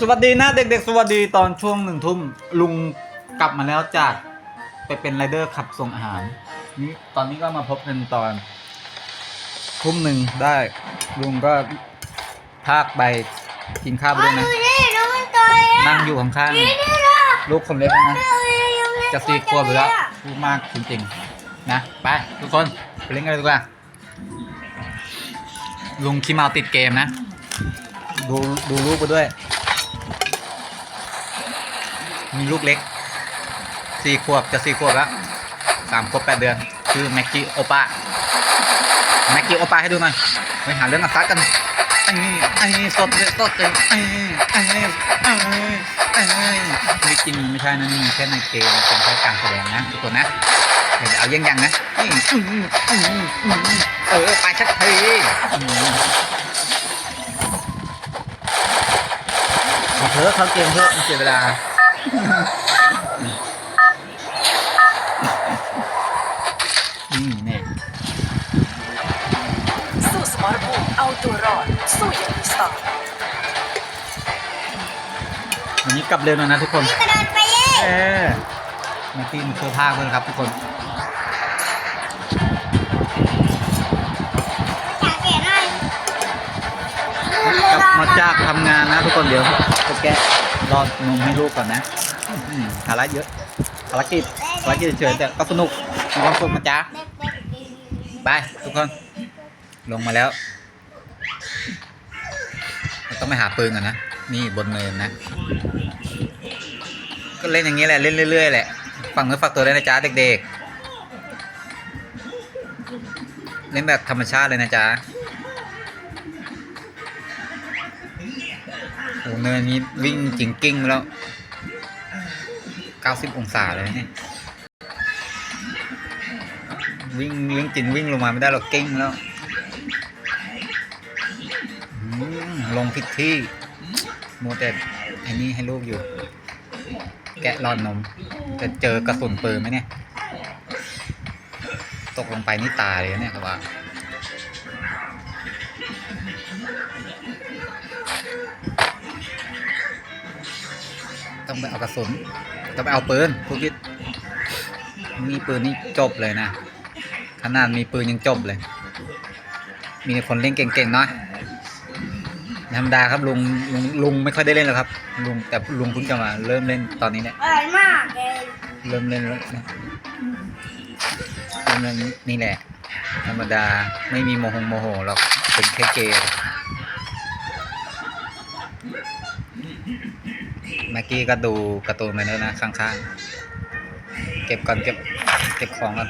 สวัสดีนะเด็กๆ สวัสดีตอนช่วงหนึ่งทุ่มลุงกลับมาแล้วจากไปเป็นไรเดอร์ขับส่งอาหารนี่ตอนนี้ก็มาพบกันตอนทุ่มหนึ่งได้ ลุงก็พากไปกินข้าวไปด้วยนะดูดิน้องมันตัวอะนั่งอยู่ข้างนี่นี่ล่ะๆลูกคนเล็กนะจะสี่ขวบอยู่แล้วพูดมากจริงๆนะไปทุกคนไปเล่นกันเลยดีกว่าลุงขี้เมาติดเกมนะ ดูดูลูกไปด้วย มีลูกเล็กสี่ขวบจะสี่ขวบแล้วสามขวบแปดเดือน คือแม็กกี้โอป้าแม็กกี้โอป้าให้ดูหน่อยไปหาเรื่องอัดซัดกันไอ้ไอ้สดเลยสดเลยไอ้ไอ้ไอ้ไอ้ไม่จริงไม่ใช่นะนี่แค่ในเกมเป็นแค่การแสดงนะทุกคนนะเดี๋ยวเอายังยังๆนะเออไปชักทีมเอาเถอะเขาเกมเถอะเสียเวลา อืมเนี่ยสู้สมรภูมิเอาตัวรอด สู้อย่างมีสไตล์วันนี้กลับเร็วหน่อยนะทุกคน กระโดดไปเลยเออมาตีนเสื้อผ้าเพื่อนครับทุกคน อยากเห็นหน่อยกลับมาจากทำงานนะทุกคนเดี๋ยวพวกแกรอดนมให้ลูกก่อนนะ อืมภาระเยอะภารกิจภารกิจเฉยแต่ก็สนุกมีความสุขนะจ๊ะไปทุกคน ลงมาแล้วต้องไปหาปืนก่อนนะ นี่บนเนินนะ ก็เล่นอย่างนี้แหละ เล่นเรื่อยๆแหละ ฝังเนื้อฝักตัวได้นะจ๊ะเด็กๆ เล่นแบบธรรมชาติเลยนะจ๊ะโอ้เนินนี้วิ่งจิงกิ้งแล้ว 90องศาเลยเนี่ยวิ่งวิ่งจินวิ่งลงมาไม่ได้หรอกกิ้งแล้วลงผิดที่มัวแต่ไอ้นี่ให้ลูกอยู่ แกะรอนนม จะเจอกระสุนปืนไหมเนี่ย ตกลงไปนี่ตายเลยเนี่ยครับว่าต้องไปเอากระสุน ต้องไปเอาปืนพวกคิดมีปืนนี่จบเลยนะขนาดมีปืนยังจบเลย มีคนเล่นเก่งๆเนาะธรรมดาครับลุงลุงลุงไม่ค่อยได้เล่นหรอกครับลุงแต่ลุงเพิ่งจะมาเริ่มเล่นตอนนี้เนี่ยอร่อยมากเลยเริ่มเล่นแล้วนะเริ่มเล่นนี่แหละ ธรรมดาไม่มีโมโหโมโหหรอกเป็นแค่เกมเมื่ อกี้ก็ดูการ์ตูนไปแล้วนะข้างๆ เก็บก่อนเก็บเก็บของก่อน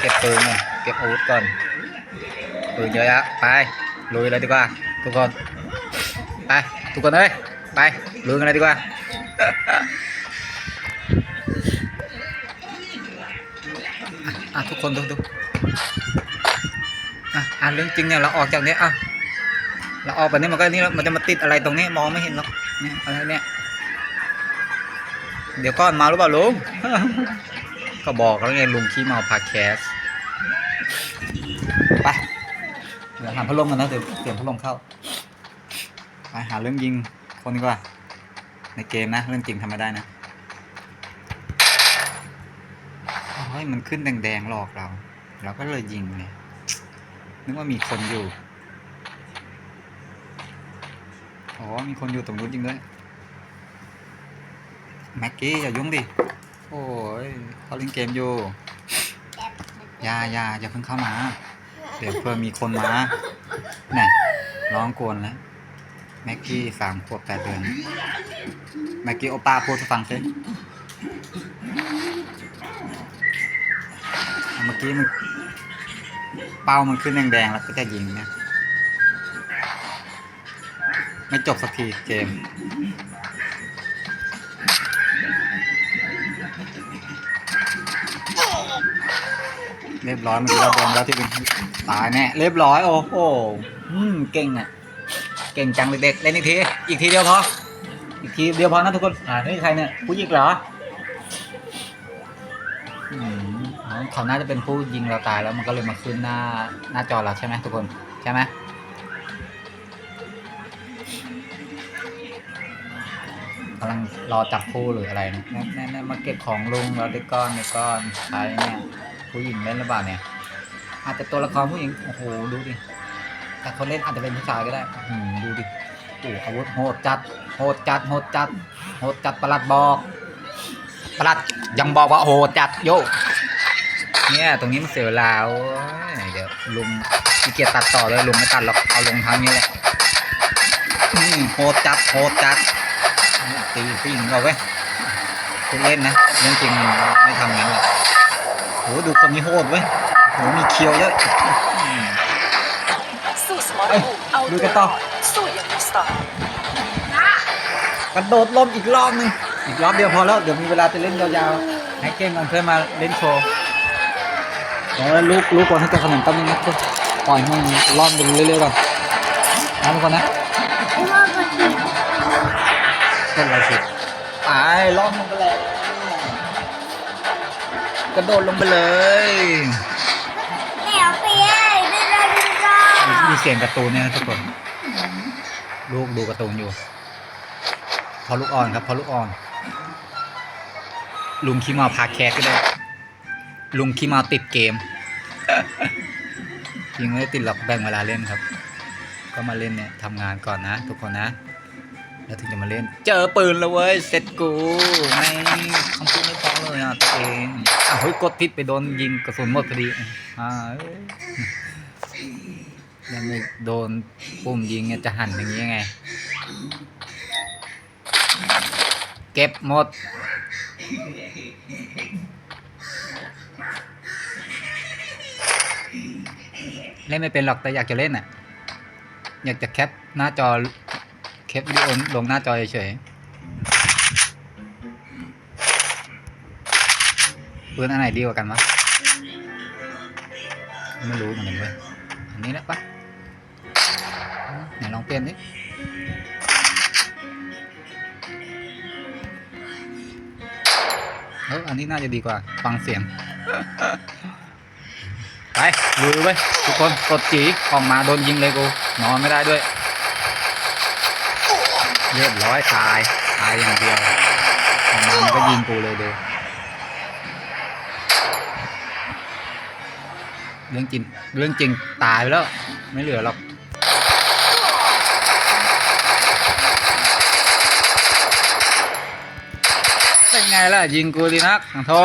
เก็บปืนก่อนเก็บอาวุธก่อนปืนเยอะแยะไปลุยเลยดีกว่า ทุกคน ไป ทุกคนเอ้ยไปลุยกันเลยดีกว่าอะทุกคนดูดูอะอ่านเรื่องจริงเนี่ยเราออกจากเนี้ยอะเราออกไปนี่มันก็นี่แล้วมันจะมาติดอะไรตรงนี้มองไม่เห็นหรอก เนี่ยอะไรเนี่ย เดี๋ยวก้อนมาหรือเปล่าลุง ก็บอกแล้วไงลุงขี้เมาพาแคส ไป เดี๋ยวหาพัดลมกันนะเดี๋ยวเปลี่ยนพัดลมเข้า ไปหาเรื่องยิงคนดีกว่า ในเกมนะ เรื่องจริงทำไม่ได้นะโอ้ยมันขึ้นแดงๆหลอกเรา เราก็เลยยิงเลยนึกว่ามีคนอยู่ อ๋อ มีคนอยู่ตรงนู้นจริงด้วยแม็กกี้อย่ายุ่งดิ โอ้ยเขาเล่นเกมอยู่อย่าอย่าอย่าเพิ่งเข้ามา เดี๋ยวเพื่อมีคนมาไหนร้องกวนแล้วแม็กกี้สามขวบแปดเดือนแม็กกี้โอป้าพูดให้ฟังสิเมื่อกี้มันเป้ามันขึ้นแดงๆแล้วก็จะยิงนะ ไม่จบสักทีเกม เรียบร้อยมันเราโดนแล้วที่เป็นตายแน่เรียบร้อยโอ้โหอืมเก่งอะ เก่งจังเด็กๆเล่นอีกที อีกทีเดียวพอ อีกทีเดียวพอนะทุกคน อ่านี่ใครเนี่ยผู้ยิงเหรออืมอ๋อเขาน่าจะเป็นผู้ยิงเราตายแล้วมันก็เลยมาขึ้นหน้าหน้าจอเราใช่ไหมทุกคนใช่ไหม กำลังรอจับคู่หรืออะไรนะแน่แน่ๆมาเก็บของลุงเราได้ก้อนในก้อนใช้เนี่ยผู้หญิงเล่นหรือเปล่าเนี่ย อาจจะตัวละครผู้หญิงโอ้โหดูดิแต่คนเล่นอาจจะเป็นผู้ชายก็ได้อืมดูดิโอ้อาวุธโหดจัดโหดจัดโหดจัดโหดจัดประหลัดบอกประหลัดยังบอกว่าโหดจัดโยเนี่ยตรงนี้มันเสียเวลาโอ้ยเดี๋ยวลุงขี้เกียจตัดต่อเลยลุงไม่ตัดหรอกเอาลงทางนี้เลยโหดจัดโหดจัด ตีผู้หญิงเราเว้คุณเล่นนะเรื่องจริงไม่ทำงั้นหรอกโหดูคนนี้โหดเว้ยโหมีเคียวเยอะสู้สมรภูมิเอาดูกันต่อสู้อย่างมีสไตล์กระโดดลมอีกรอบนึงอีกรอบเดียวพอแล้วเดี๋ยวมีเวลาจะเล่นยาวๆให้เกมกันเพื่อมาเล่นโชว์แล้วลูกลูกก่อนให้เกิดขนมต้มนึงนะทุกปล่อยให้มันรอบไปเรื่อยๆก่อนนะทุกคนนะไอ้พ่อก็กิน เล่นอะไรสิไปรอบลงไปเลยกระโดดลงไปเลยแมวเปียไม่ได้ดีจ้ามีเสียงการ์ตูนเนี่ยนะทุกคน ลูกดูการ์ตูนอยู่ พอลูกอ่อนครับ พอลูกอ่อน ลุงขี้เมาพาแคสก็ได้ ลุงขี้เมาติดเกมยิงไม่ได้ติดหรอกแบ่งเวลาเล่นครับ ก็มาเล่นเนี่ยทำงานก่อนนะ ทุกคนนะ แล้วถึงจะมาเล่น เจอปืนแล้วเว้ย เสร็จกูไม่คำพูดไม่พอเลยอะตัวเองอ้าวเฮ้ยกดผิดไปโดนยิงกระสุนหมดพอดีอ่ายแล้วไม่โดนปุ่มยิงจะหันอย่างนี้ยังไง เก็บหมดเล่นไม่เป็นหรอกแต่อยากจะเล่นอะ อยากจะแคปหน้าจอ ปวิดีโอลงหน้าจอเฉยๆปืนอันไหนดีกว่ากันวะไม่รู้เหมือนกันเว้ยอันนี้แหละปะไหนลองเปลี่ยนดิเอออันนี้น่าจะดีกว่า ฟังเสียง ไปลุยเว้ยทุกคนกดจีออกมาโดนยิงเลยกู นอนไม่ได้ด้วย เรียบร้อยตาย ตายอย่างเดียวออกมามันก็ยิงกูเลยเดูเรื่องจริง เรื่องจริงตายไปแล้ว ไม่เหลือหรอกเป็นไงล่ะ ยิงกูดีนักโธ่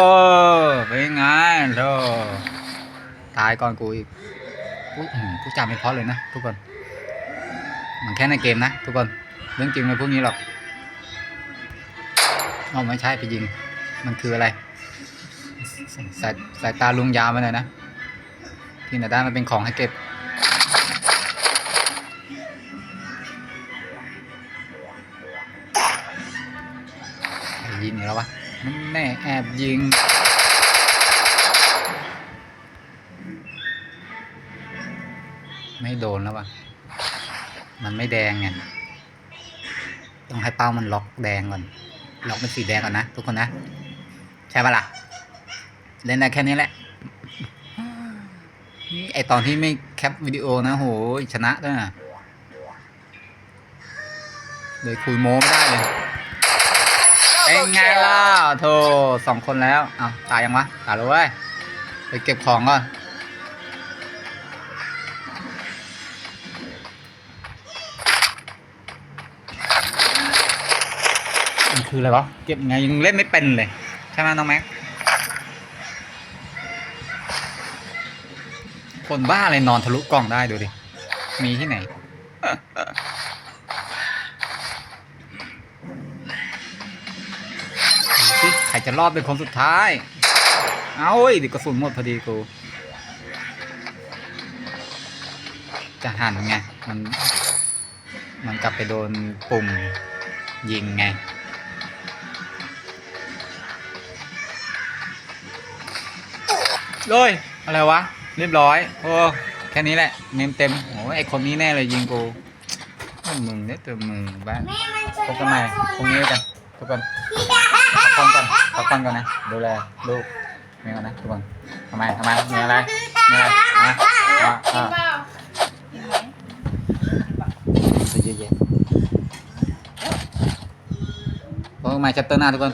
เป็นไงโธ่ตายก่อนกูอีกผู้จำไม่พราะเลยนะ ทุกคน มันแค่ในเกมนะ ทุกคน เรื่องจริงไม่พวกนี้หรอกอ๋อไม่ใช่ไปยิง มันคืออะไร สายสายตาลุงยาวมาหน่อยนะ ที่ไหนได้มันเป็นของให้เก็บ ยิงอีกแล้ววะมันแน่แอบยิงไม่โดนแล้ววะมันไม่แดงไง ต้องให้เป้ามันล็อกแดงก่อน ล็อกเป็นสีแดงก่อนนะทุกคนนะ ใช่ปะล่ะ เล่นได้แค่นี้แหละนี่ไอตอนที่ไม่แคปวิดีโอนะโหชนะด้วยนะเลยคุยโม้ไม่ได้เลยเป็นไงล่ะโธ่สองคนแล้วเอาวตายยังวะตายแล้วเว้ยไปเก็บของก่อน คืออะไรวะ เก็บไงยังเล่นไม่เป็นเลย ใช่ไหมน้องแม็ก คนบ้าอะไรนอนทะลุกล่องได้ดูดิ มีที่ไหน ดูสิใครจะรอดเป็นคนสุดท้าย เอาเว้ยเดิกระสุนหมดพอดีกู จะหันไง มัน มันกลับไปโดนปุ่มยิงไง เลย อะไรวะ เรียบร้อย โอ้แค่นี้แหละเมมเต็มโอ้ไอคนนี้แน่เลยยิงกูมึงเนี่ยตัวมึงบ้านพบกันใหม่พรุ่งนี้กันทุกคนพักผ่อนก่อนพักผ่อนก่อนนะ ดูแลลูกมีก่อนนะทุกคนทำไมทำไมมีอะไรมีอะไรอะอะอะเยอะแยะพบกันใหม่แชปเตอร์หน้าทุกคน